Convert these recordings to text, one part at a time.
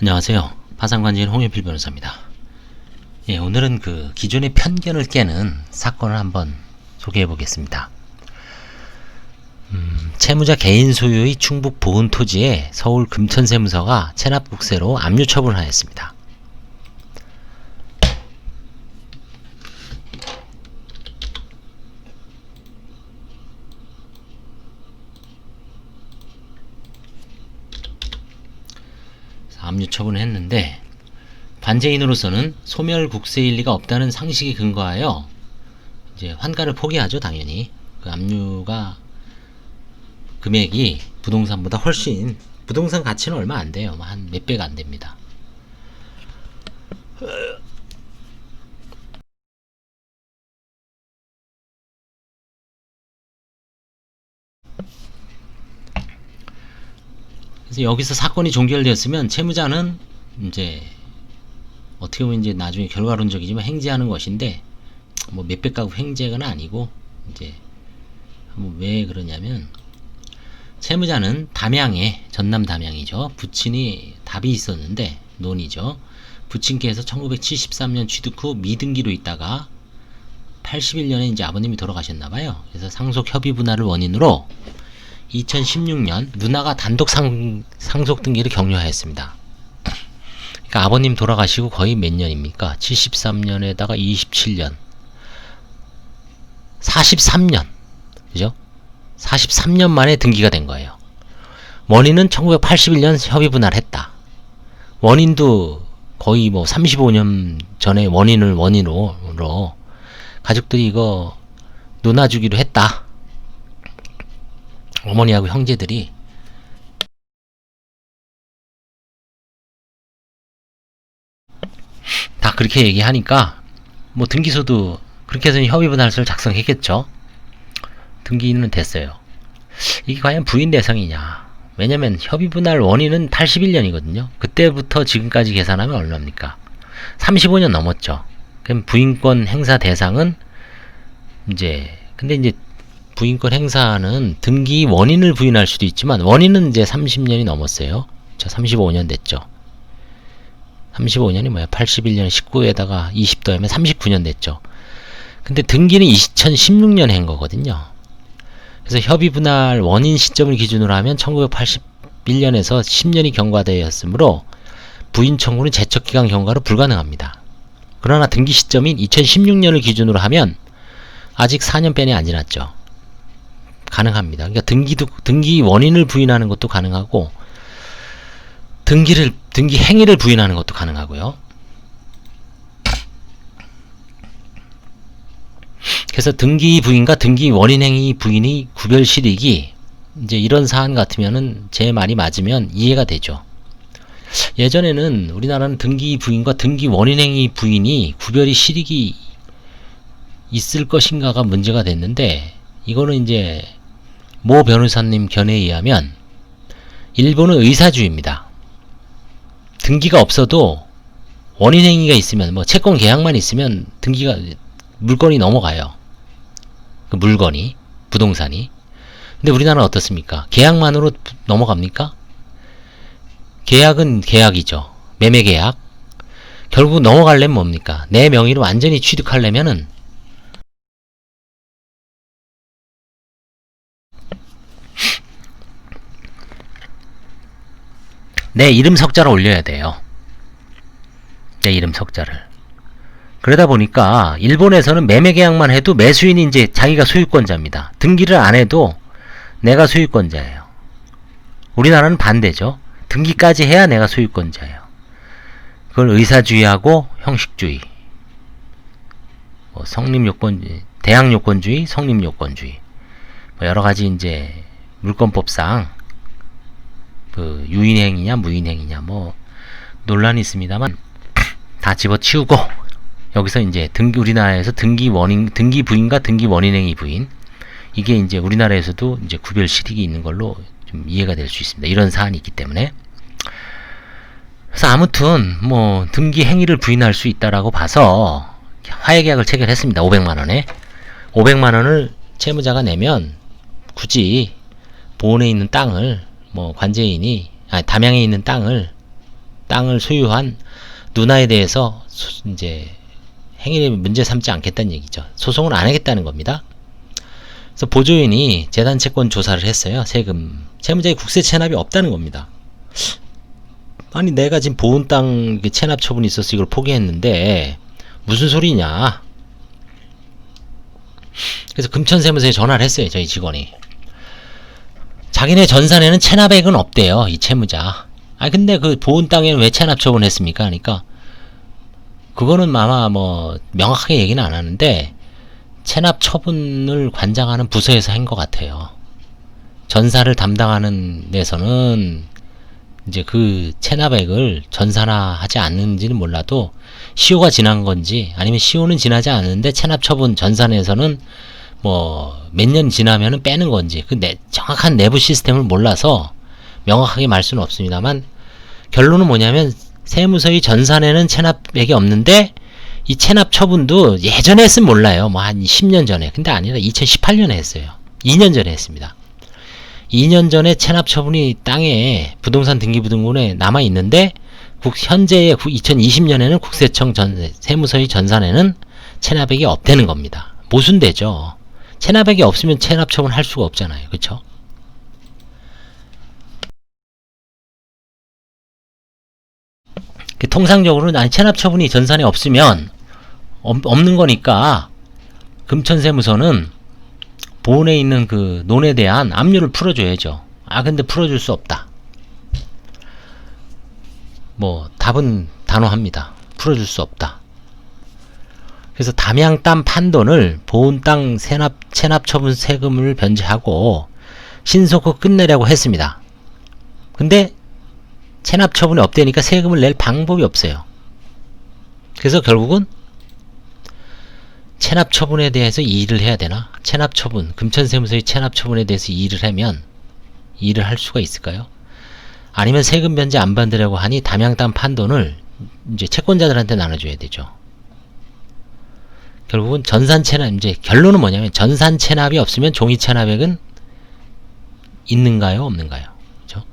안녕하세요. 파산관제인 홍현필 변호사입니다. 예, 오늘은 그 기존의 편견을 깨는 사건을 한번 소개해 보겠습니다. 음, 채무자 개인 소유의 충북 보은 토지에 서울 금천세무서가 체납국세로 압류 처분하였습니다. 압류 처분을 했는데 관제인으로서는 소멸 국세일 리가 없다는 상식에 근거하여 이제 환가를 포기하죠 당연히. 그 압류가 금액이 부동산보다 훨씬 부동산 가치는 얼마 안 돼요. 뭐한몇 배가 안 됩니다 여기서 사건이 종결되었으면 채무자는 이제 어떻게 보면 이제 나중에 결과론적이지만 행제하는 것인데 뭐 몇백 가구 행제가 아니고 이제 뭐왜 그러냐면 채무자는 담양에 전남 담양이죠. 부친이 답이 있었는데 논이죠. 부친께서 1973년 취득 후 미등기로 있다가 81년에 이제 아버님이 돌아가셨나봐요. 그래서 상속 협의 분할을 원인으로 2016년 누나가 단독 상, 상속 등기를 격려하였습니다. 그러니까 아버님 돌아가시고 거의 몇 년입니까? 73년에다가 27년. 43년. 그죠? 43년 만에 등기가 된 거예요. 원인은 1981년 협의 분할했다. 원인도 거의 뭐 35년 전에 원인을 원인으로 가족들이 이거 누나 주기로 했다. 어머니하고 형제들이 다 그렇게 얘기하니까 뭐 등기소도 그렇게 해서 협의 분할서를 작성했겠죠. 등기는 됐어요. 이게 과연 부인 대상이냐? 왜냐면 협의 분할 원인은 81년이거든요. 그때부터 지금까지 계산하면 얼마입니까? 35년 넘었죠. 그럼 부인권 행사 대상은 이제 근데 이제 부인권 행사는 등기 원인을 부인할 수도 있지만 원인은 이제 30년이 넘었어요. 자, 35년 됐죠. 35년이 뭐야? 81년 19에다가 20 더하면 39년 됐죠. 근데 등기는 2016년에 한 거거든요. 그래서 협의 분할 원인 시점을 기준으로 하면 1981년에서 10년이 경과되었으므로 부인 청구는 제척 기간 경과로 불가능합니다. 그러나 등기 시점인 2016년을 기준으로 하면 아직 4년 빼내 안 지났죠. 가능합니다. 그러니까 등기도 등기 원인을 부인하는 것도 가능하고 등기를 등기 행위를 부인하는 것도 가능하고요. 그래서 등기 부인과 등기 원인 행위 부인이 구별 실익이 이제 이런 사안 같으면은 제 말이 맞으면 이해가 되죠. 예전에는 우리나라는 등기 부인과 등기 원인 행위 부인이 구별이 실익이 있을 것인가가 문제가 됐는데 이거는 이제 모 변호사님 견해에 의하면 일본은 의사주의입니다. 등기가 없어도 원인 행위가 있으면 뭐 채권 계약만 있으면 등기가 물건이 넘어가요. 그 물건이 부동산이. 근데 우리나라는 어떻습니까? 계약만으로 넘어갑니까? 계약은 계약이죠. 매매 계약. 결국 넘어가려면 뭡니까? 내 명의로 완전히 취득하려면은 내 이름 석자를 올려야 돼요. 내 이름 석자를. 그러다 보니까 일본에서는 매매 계약만 해도 매수인이 이제 자기가 소유권자입니다. 등기를 안 해도 내가 소유권자예요. 우리나라는 반대죠. 등기까지 해야 내가 소유권자예요. 그걸 의사주의하고 형식주의, 뭐 성립요건주의, 대항요건주의, 성립요건주의, 뭐 여러 가지 이제 물권법상 그 유인행위냐 무인행위냐 뭐 논란이 있습니다만 다 집어치우고 여기서 이제 등기 우리나라에서 등기 원인 등기 부인과 등기 원인행위 부인 이게 이제 우리나라에서도 이제 구별 실익이 있는 걸로 좀 이해가 될 수 있습니다. 이런 사안이 있기 때문에 그래서 아무튼 뭐 등기 행위를 부인할 수 있다라고 봐서 화해 계약을 체결했습니다. 500만 원에 500만 원을 채무자가 내면 굳이 보은에 있는 땅을 뭐 관제인이 아 담양에 있는 땅을 땅을 소유한 누나에 대해서 소- 이제 행위를 문제 삼지 않겠다는 얘기죠. 소송을 안 하겠다는 겁니다. 그래서 보조인이 재단 채권 조사를 했어요. 세금 채무자의 국세 체납이 없다는 겁니다. 아니 내가 지금 보은 땅 체납 처분이 있어서 이걸 포기했는데 무슨 소리냐? 그래서 금천세무서에 전화를 했어요. 저희 직원이. 자기네 전산에는 체납액은 없대요. 이 채무자. 아 근데 그 보은 땅에는 왜 체납 처분했습니까? 그러니까 그거는 아마 뭐 명확하게 얘기는 안 하는데 체납 처분을 관장하는 부서에서 한 것 같아요. 전사를 담당하는 데서는 이제 그 체납액을 전산화하지 않는지는 몰라도 시효가 지난 건지 아니면 시효는 지나지 않는데 체납 처분 전산에서는 뭐 몇 년 지나면은 빼는 건지 그 내, 정확한 내부 시스템을 몰라서 명확하게 말 수는 없습니다만 결론은 뭐냐면 세무서의 전산에는 체납액이 없는데 이 체납 처분도 예전에 했으면 몰라요. 뭐 한 10년 전에. 근데 아니라 2018년에 했어요. 2년 전에 했습니다. 2년 전에 체납 처분이 땅에 부동산 등기부등본에 남아 있는데 국 현재의 2020년에는 국세청 전 세무서의 전산에는 체납액이 없다는 겁니다. 모순되죠. 체납액이 없으면 체납 처분 할 수가 없잖아요. 그렇죠? 그 통상적으로는 아니 체납 처분이 전산에 없으면 없, 없는 거니까 금천세무서는 본에 있는 그 논에 대한 압류를 풀어줘야죠. 아 근데 풀어줄 수 없다. 뭐 답은 단호합니다. 풀어줄 수 없다. 그래서 담양 땅 판돈을 보은 땅 세납 체납 처분 세금을 변제하고 신속히 끝내려고 했습니다. 근데 체납 처분이 없대니까 세금을 낼 방법이 없어요. 그래서 결국은 체납 처분에 대해서 이의를 해야 되나? 체납 처분, 금천세무서의 체납 처분에 대해서 이의를 하면 이의를 할 수가 있을까요? 아니면 세금 변제 안 받으려고 하니 담양 땅 판돈을 이제 채권자들한테 나눠줘야 되죠. 결국은 전산 체납 이제 결론은 뭐냐면 전산 체납이 없으면 종이 체납액은 있는가요, 없는가요? 그렇죠?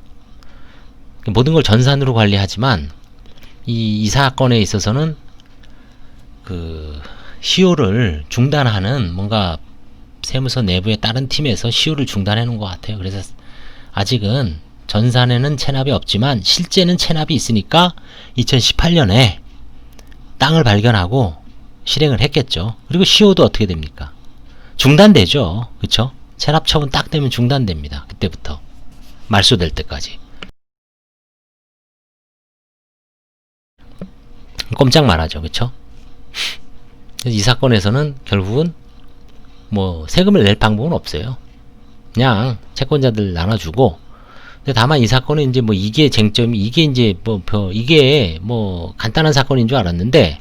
모든 걸 전산으로 관리하지만 이, 이 사건에 있어서는 그 시효를 중단하는 뭔가 세무서 내부의 다른 팀에서 시효를 중단해 놓은 것 같아요. 그래서 아직은 전산에는 체납이 없지만 실제는 체납이 있으니까 2018년에 땅을 발견하고 실행을 했겠죠. 그리고 시효도 어떻게 됩니까? 중단되죠. 그쵸? 체납 처분 딱 되면 중단됩니다. 그때부터 말소될 때까지. 꼼짝 말하죠. 그쵸? 이 사건에서는 결국은 뭐 세금을 낼 방법은 없어요. 그냥 채권자들 나눠주고 근데 다만 이 사건은 이제 뭐 이게 쟁점이 이게 이제 뭐 벼- 이게 뭐 간단한 사건인 줄 알았는데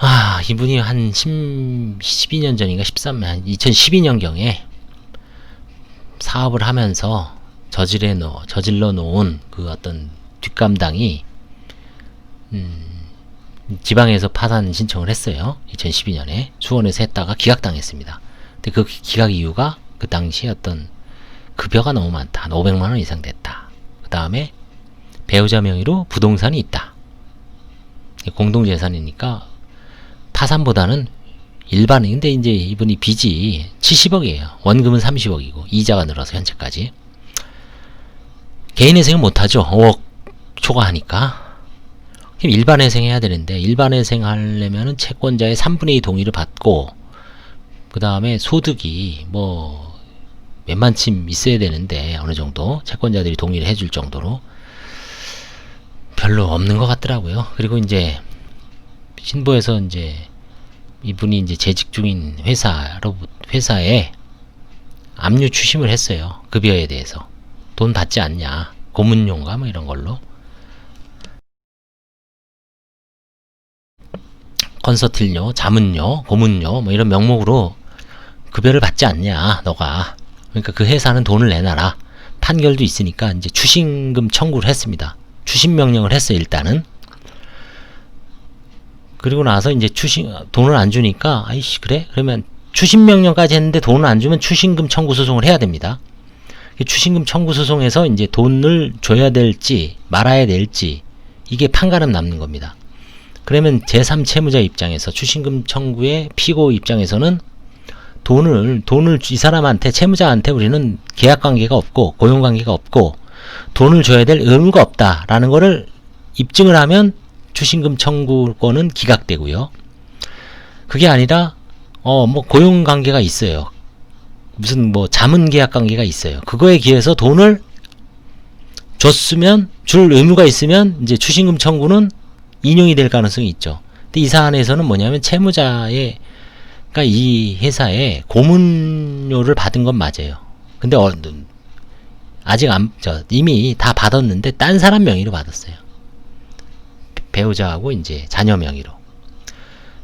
아 이분이 한 10, 12년 전인가 13, 한 2012년경에 사업을 하면서 저질해 놓 저질러 놓은 그 어떤 뒷감당이 음, 지방에서 파산 신청을 했어요. 2012년에 수원에서 했다가 기각당했습니다. 근데 그 기각 이유가 그 당시 어떤 급여가 너무 많다. 한 500만 원 이상 됐다. 그 다음에 배우자 명의로 부동산이 있다. 공동재산이니까 파산보다는 일반인데 이제 이분이 빚이 70억이에요. 원금은 30억이고 이자가 늘어서 현재까지 개인 회생은 못하죠. 5억 초과하니까 그럼 일반 회생 해야 되는데 일반 회생 하려면은 채권자의 3분의 2 동의를 받고 그 다음에 소득이 뭐 웬만큼 있어야 되는데 어느 정도 채권자들이 동의를 해줄 정도로 별로 없는 것 같더라고요. 그리고 이제 신보에서 이제 이분이 이제 재직 중인 회사로 회사에 압류 추심을 했어요. 급여에 대해서. 돈 받지 않냐. 고문료인가 뭐 이런 걸로. 컨서팅료, 자문료, 고문료 뭐 이런 명목으로 급여를 받지 않냐 너가. 그러니까 그 회사는 돈을 내놔라. 판결도 있으니까 이제 추신금 청구를 했습니다. 추신 명령을 했어요 일단은 그리고 나서 이제 추신 돈을 안 주니까 아이씨 그래 그러면 추신 명령까지 했는데 돈을 안 주면 추신금 청구 소송을 해야 됩니다 이 추신금 청구 소송에서 이제 돈을 줘야 될지 말아야 될지 이게 판가름 남는 겁니다. 그러면 제3 채무자 입장에서 추신금 청구의 피고 입장에서는 돈을 돈을 이 사람한테 채무자한테 우리는 계약 관계가 없고 고용 관계가 없고 돈을 줘야 될 의무가 없다라는 거를 입증을 하면 추신금 청구권은 기각되고요. 그게 아니라 어 뭐 고용 관계가 있어요. 무슨 뭐 자문 계약 관계가 있어요. 그거에 기해서 돈을 줬으면 줄 의무가 있으면 이제 추신금 청구는 인용이 될 가능성이 있죠. 근데 이 사안에서는 뭐냐면 채무자의 그러니까 이 회사에 고문료를 받은 건 맞아요. 근데 어, 아직 안, 저, 이미 다 받았는데 딴 사람 명의로 받았어요. 배우자하고 이제 자녀 명의로.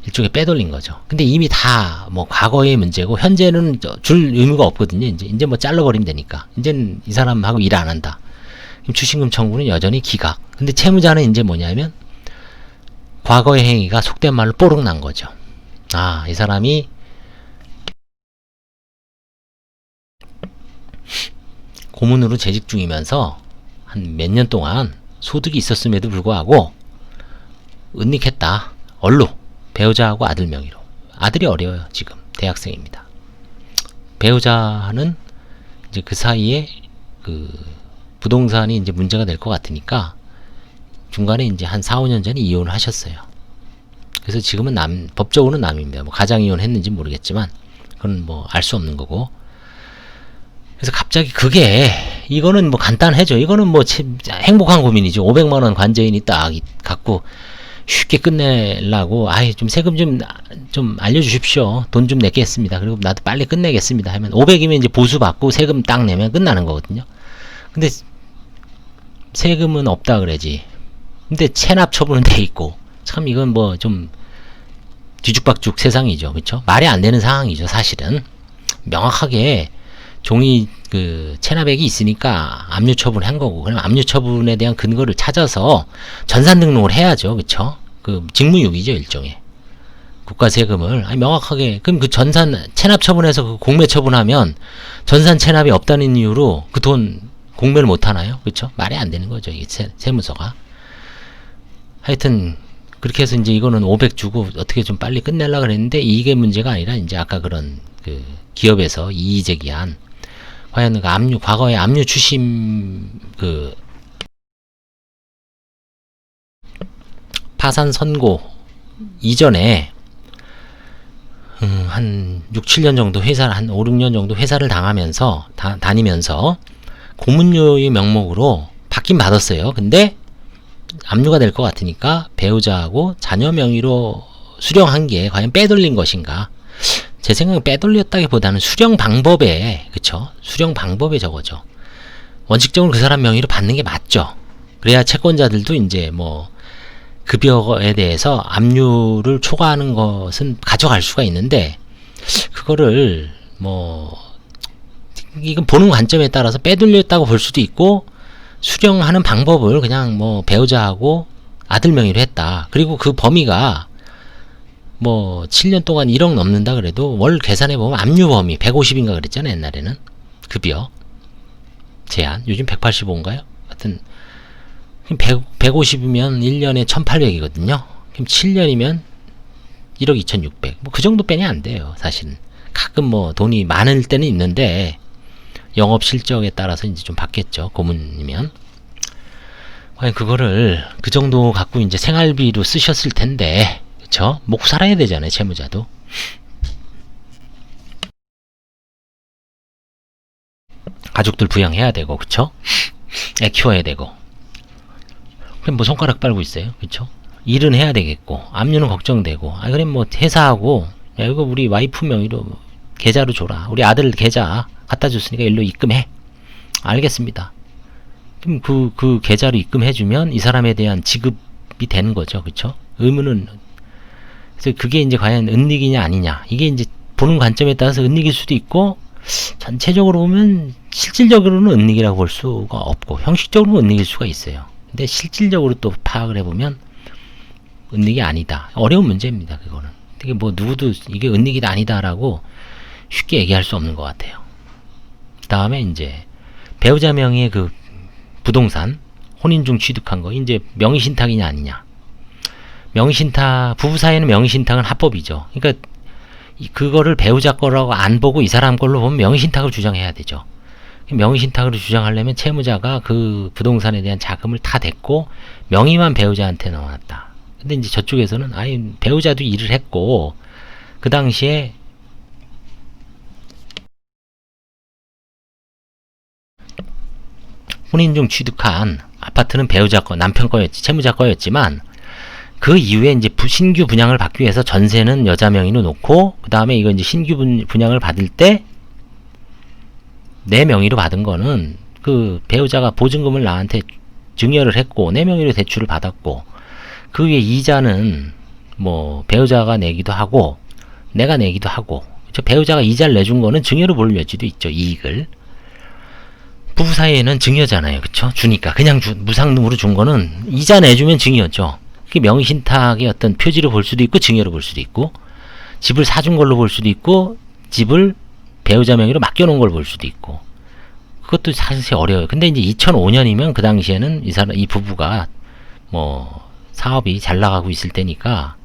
일종의 빼돌린 거죠. 근데 이미 다 뭐 과거의 문제고 현재는 저줄 의무가 없거든요. 이제 이제 뭐 잘라버리면 되니까. 이제는 이 사람하고 일 안 한다. 추신금 청구는 여전히 기각. 근데 채무자는 이제 뭐냐면 과거의 행위가 속된 말로 뽀록 난 거죠. 아, 이 사람이 고문으로 재직 중이면서 한 몇 년 동안 소득이 있었음에도 불구하고 은닉했다. 얼로 배우자하고 아들 명의로. 아들이 어려요, 지금. 대학생입니다. 배우자는 이제 그 사이에 그 부동산이 이제 문제가 될 것 같으니까 중간에 이제 한 4, 5년 전에 이혼을 하셨어요. 그래서 지금은 남, 법적으로는 남입니다. 뭐 가장 이혼했는지 모르겠지만, 그건 뭐 알 수 없는 거고. 그래서 갑자기 그게, 이거는 뭐 간단해져. 이거는 뭐참 행복한 고민이죠. 500만 원 관제인이 딱 이- 갖고 쉽게 끝내려고, 아이, 좀 세금 좀, 좀 알려주십시오. 돈 좀 내겠습니다. 그리고 나도 빨리 끝내겠습니다. 하면 500이면 이제 보수 받고 세금 딱 내면 끝나는 거거든요. 근데 세금은 없다 그러지. 근데 체납 처분은 돼 있고 참 이건 뭐 좀 뒤죽박죽 세상이죠. 그렇죠? 말이 안 되는 상황이죠, 사실은. 명확하게 종이 그 체납액이 있으니까 압류 처분한 거고 그럼 압류 처분에 대한 근거를 찾아서 전산 등록을 해야죠. 그렇죠? 그 직무유기죠, 일종의. 국가 세금을 아니 명확하게 그럼 그 전산 체납 처분해서 그 공매 처분하면 전산 체납이 없다는 이유로 그 돈 공매를 못 하나요? 그렇죠? 말이 안 되는 거죠. 이게 세, 세무서가. 하여튼 그렇게 해서 이제 이거는 500 주고 어떻게 좀 빨리 끝내려 그랬는데 이게 문제가 아니라 이제 아까 그런 그 기업에서 이의 제기한 과연 그 압류 과거에 압류 추심 그 파산 선고 이전에 음, 한 6, 7년 정도 회사를 한 5, 6년 정도 회사를 당하면서 다, 다니면서 고문료의 명목으로 받긴 받았어요. 근데 압류가 될 것 같으니까 배우자하고 자녀 명의로 수령한 게 과연 빼돌린 것인가? 제 생각엔 빼돌렸다기보다는 수령 방법에 그쵸? 수령 방법에 저거죠. 원칙적으로 그 사람 명의로 받는 게 맞죠. 그래야 채권자들도 이제 뭐 급여에 대해서 압류를 초과하는 것은 가져갈 수가 있는데 그거를 뭐 이건 보는 관점에 따라서 빼돌렸다고 볼 수도 있고 수령하는 방법을 그냥 뭐 배우자하고 아들 명의로 했다. 그리고 그 범위가 뭐 7년 동안 1억 넘는다 그래도 월 계산해 보면 압류 범위 150인가 그랬잖아요, 옛날에는. 급여 제한. 요즘 185인가요? 하여튼 100, 150이면 1년에 1800이거든요. 그럼 7년이면 1억 2600. 뭐 그 정도 빼니 안 돼요, 사실은. 가끔 뭐 돈이 많을 때는 있는데 영업 실적에 따라서 이제 좀 받겠죠. 고문이면. 과연 그거를 그 정도 갖고 이제 생활비로 쓰셨을 텐데, 그쵸? 먹고 살아야 되잖아요, 채무자도. 가족들 부양해야 되고, 그쵸? 애 키워야 되고. 그럼 뭐 손가락 빨고 있어요, 그쵸? 일은 해야 되겠고, 압류는 걱정되고, 아, 그럼 뭐 회사하고, 야, 이거 우리 와이프 명의로 계좌로 줘라. 우리 아들 계좌 갖다 줬으니까 일로 입금해. 알겠습니다. 그럼 그, 그 계좌로 입금해주면 이 사람에 대한 지급이 되는 거죠. 그쵸? 의무는, 그래서 그게 이제 과연 은닉이냐 아니냐. 이게 이제 보는 관점에 따라서 은닉일 수도 있고, 전체적으로 보면 실질적으로는 은닉이라고 볼 수가 없고, 형식적으로는 은닉일 수가 있어요. 근데 실질적으로 또 파악을 해보면, 은닉이 아니다. 어려운 문제입니다. 그거는. 되게 뭐 누구도 이게 은닉이다 아니다라고 쉽게 얘기할 수 없는 것 같아요. 그 다음에 이제 배우자 명의의 그 부동산 혼인 중 취득한 거 이제 명의 신탁이냐 아니냐. 명의신탁 부부 사이에는 명의신탁은 합법이죠. 그러니까 이- 그거를 배우자 거라고 안 보고 이 사람 걸로 보면 명의신탁을 주장해야 되죠. 명의신탁으로 주장하려면 채무자가 그 부동산에 대한 자금을 다 댔고 명의만 배우자한테 넣어놨다. 근데 이제 저쪽에서는 아니 배우자도 일을 했고 그 당시에 혼인 중 취득한 아파트는 배우자 거, 남편 거였지, 채무자 거였지만 그 이후에 이제 부- 신규 분양을 받기 위해서 전세는 여자 명의로 놓고 그 다음에 이거 이제 신규 분, 분양을 받을 때 내 명의로 받은 거는 그 배우자가 보증금을 나한테 증여를 했고 내 명의로 대출을 받았고 그 위에 이자는 뭐 배우자가 내기도 하고 내가 내기도 하고 저 배우자가 이자를 내준 거는 증여로 볼 여지도 있죠 이익을. 부부 사이에는 증여잖아요 그쵸? 주니까. 그냥 주, 무상으로 준 거는 이자 내주면 증여죠 그게 명의신탁의 어떤 표지로 볼 수도 있고 증여로 볼 수도 있고 집을 사준 걸로 볼 수도 있고 집을 배우자 명의로 맡겨놓은 걸 볼 수도 있고 그것도 사실 어려워요. 근데 이제 2005년이면 그 당시에는 이 사람 이 부부가 뭐 사업이 잘 나가고 있을 때니까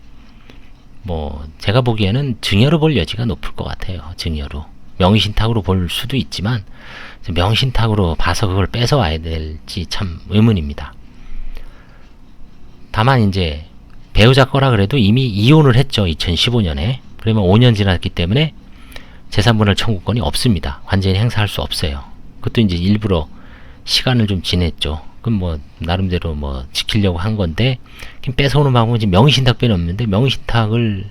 뭐 제가 보기에는 증여로 볼 여지가 높을 것 같아요. 증여로 명의신탁으로 볼 수도 있지만 명의신탁으로 봐서 그걸 뺏어 와야 될지 참 의문입니다. 다만 이제 배우자 거라 그래도 이미 이혼을 했죠. 2015년에. 그러면 5년 지났기 때문에 재산분할 청구권이 없습니다. 완전히 행사할 수 없어요. 그것도 이제 일부러 시간을 좀 지냈죠. 그럼 뭐 나름대로 뭐 지키려고 한 건데 뺏어오는 방법은 명의신탁밖에 없는데 명의신탁을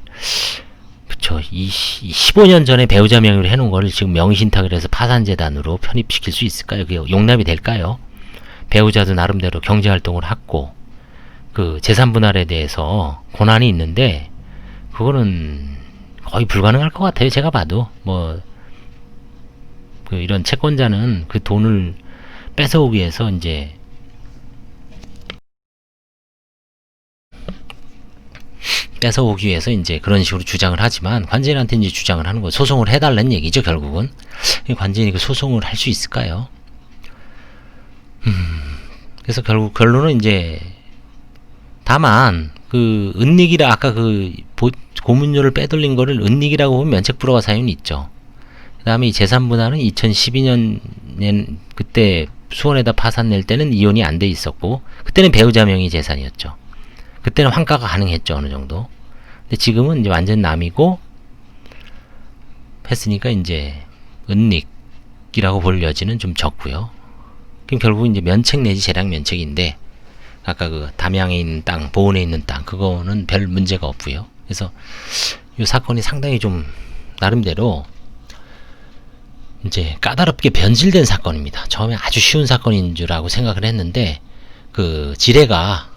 그쵸 이 15년 전에 배우자 명의로 해놓은 거를 지금 명의신탁을 해서 파산재단으로 편입시킬 수 있을까요? 그게 용납이 될까요? 배우자도 나름대로 경제활동을 했고 그 재산 분할에 대해서 권한이 있는데 그거는 거의 불가능할 것 같아요. 제가 봐도 뭐 그 이런 채권자는 그 돈을 뺏어오기 위해서 이제 뺏어오기 위해서 이제 그런 식으로 주장을 하지만 관제인한테 이제 주장을 하는 거 소송을 해달라는 얘기죠 결국은 관제인이 그 소송을 할 수 있을까요? 음, 그래서 결국 결론은 이제 다만 그 은닉이라 아까 그 보- 고문료를 빼돌린 거를 은닉이라고 보면 면책 불허가 사유는 있죠. 그다음에 이 재산 분할은 2012년 그때 수원에다 파산 낼 때는 이혼이 안 돼 있었고 그때는 배우자 명의 재산이었죠. 그때는 환가가 가능했죠 어느 정도. 근데 지금은 이제 완전 남이고 했으니까 이제 은닉이라고 볼 여지는 좀 적고요. 그럼 결국 이제 면책 내지 재량 면책인데 아까 그 담양에 있는 땅, 보은에 있는 땅 그거는 별 문제가 없고요. 그래서 이 사건이 상당히 좀 나름대로 이제 까다롭게 변질된 사건입니다. 처음에 아주 쉬운 사건인 줄 알고 생각을 했는데 그 지뢰가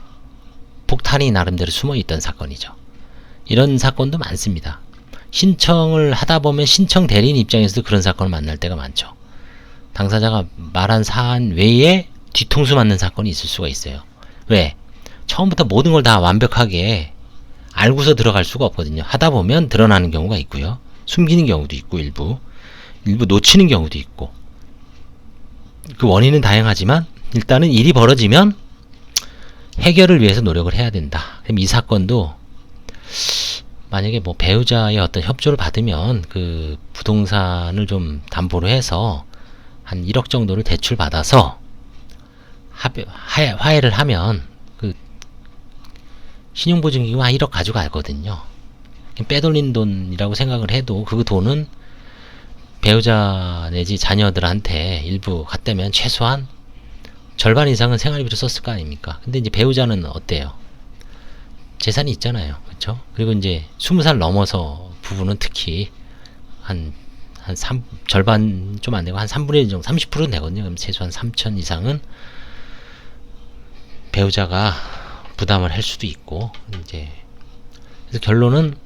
폭탄이 나름대로 숨어 있던 사건이죠. 이런 사건도 많습니다. 신청을 하다 보면 신청 대리인 입장에서도 그런 사건을 만날 때가 많죠. 당사자가 말한 사안 외에 뒤통수 맞는 사건이 있을 수가 있어요. 왜? 처음부터 모든 걸 다 완벽하게 알고서 들어갈 수가 없거든요. 하다 보면 드러나는 경우가 있고요. 숨기는 경우도 있고 일부 일부 놓치는 경우도 있고 그 원인은 다양하지만 일단은 일이 벌어지면 해결을 위해서 노력을 해야 된다. 그럼 이 사건도 만약에 뭐 배우자의 어떤 협조를 받으면 그 부동산을 좀 담보로 해서 한 1억 정도를 대출 받아서 화해를 하면 그 신용보증기금 한 1억 가져가거든요. 빼돌린 돈이라고 생각을 해도 그 돈은 배우자 내지 자녀들한테 일부 갔다면 최소한 절반 이상은 생활비로 썼을 거 아닙니까? 근데 이제 배우자는 어때요? 재산이 있잖아요. 그렇죠? 그리고 이제 20살 넘어서 부부는 특히 한, 한 3, 절반 좀 안 되고 한 3분의 1 정도, 30%는 되거든요. 그럼 최소한 3천 이상은 배우자가 부담을 할 수도 있고, 이제, 그래서 결론은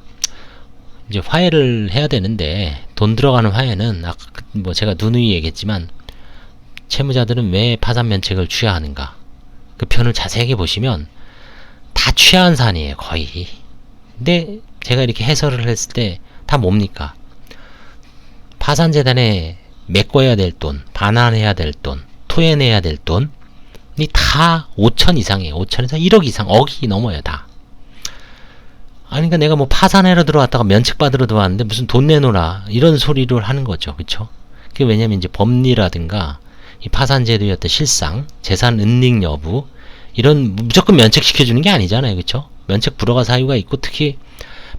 이제 화해를 해야 되는데, 돈 들어가는 화해는, 아까 그뭐 제가 누누이 얘기했지만, 채무자들은 왜 파산 면책을 취하하는가? 그 편을 자세하게 보시면, 다 취하한 사안이에요, 거의. 근데 제가 이렇게 해설을 했을 때 다 뭡니까? 파산재단에 메꿔야 될 돈, 반환해야 될 돈, 토해내야 될 돈, 다 5천 이상이에요. 5천에서 1억 이상, 억이 넘어요, 다. 아니, 그러니까 내가 뭐 파산해러 들어왔다가 면책 받으러 들어왔는데 무슨 돈 내놓으라 이런 소리를 하는 거죠, 그렇죠? 그게 왜냐면 이제 법리라든가 이 파산제도였던 실상, 재산 은닉 여부 이런 무조건 면책시켜 주는 게 아니잖아요, 그렇죠? 면책 불허가 사유가 있고 특히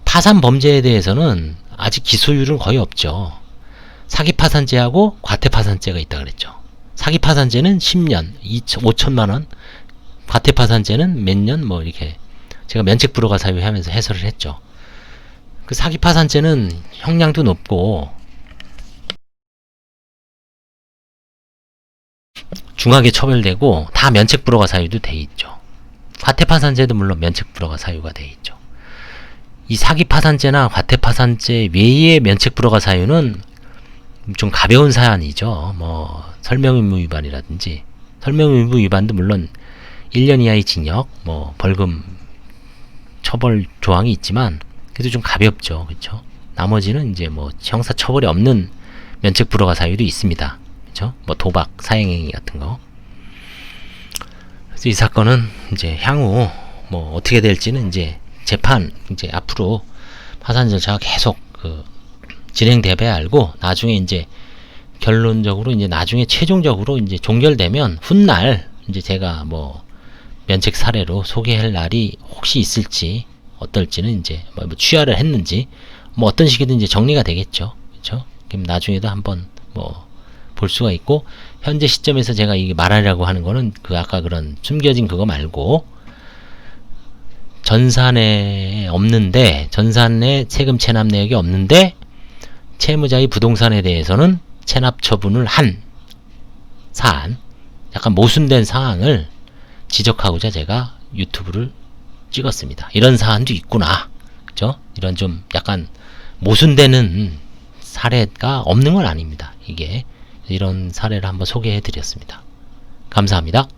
파산 범죄에 대해서는 아직 기소율은 거의 없죠. 사기 파산죄하고 과태 파산죄가 있다 그랬죠. 사기 파산죄는 10년, 2천, 5천만 원, 과태 파산죄는 몇 년 뭐 이렇게 제가 면책 불허가 사유 하면서 해설을 했죠. 그 사기 파산죄는 형량도 높고 중하게 처벌되고 다 면책 불허가 사유도 돼 있죠. 과태 파산죄도 물론 면책 불허가 사유가 돼 있죠. 이 사기 파산죄나 과태 파산죄 외의 면책 불허가 사유는 좀 가벼운 사안이죠. 뭐 설명 의무 위반이라든지 설명 의무 위반도 물론 1년 이하의 징역, 뭐 벌금 처벌 조항이 있지만 그래도 좀 가볍죠. 그렇죠? 나머지는 이제 뭐 형사 처벌이 없는 면책 불허가 사유도 있습니다. 그렇죠? 뭐 도박, 사행행위 같은 거. 그래서 이 사건은 이제 향후 뭐 어떻게 될지는 이제 재판 이제 앞으로 파산 절차가 계속 그 진행돼야 알고 나중에 이제 결론적으로 이제 나중에 최종적으로 이제 종결되면 훗날 이제 제가 뭐 면책 사례로 소개할 날이 혹시 있을지 어떨지는 이제 뭐 취하를 했는지 뭐 어떤 식이든 이제 정리가 되겠죠. 그렇죠? 그럼 나중에도 한번 뭐 볼 수가 있고 현재 시점에서 제가 이게 말하려고 하는 거는 그 아까 그런 숨겨진 그거 말고 전산에 없는데 전산에 세금 체납 내역이 없는데 채무자의 부동산에 대해서는 체납 처분을 한 사안 약간 모순된 상황을 지적하고자 제가 유튜브를 찍었습니다. 이런 사안도 있구나. 그죠? 이런 좀 약간 모순되는 사례가 없는 건 아닙니다. 이게 이런 사례를 한번 소개해 드렸습니다. 감사합니다.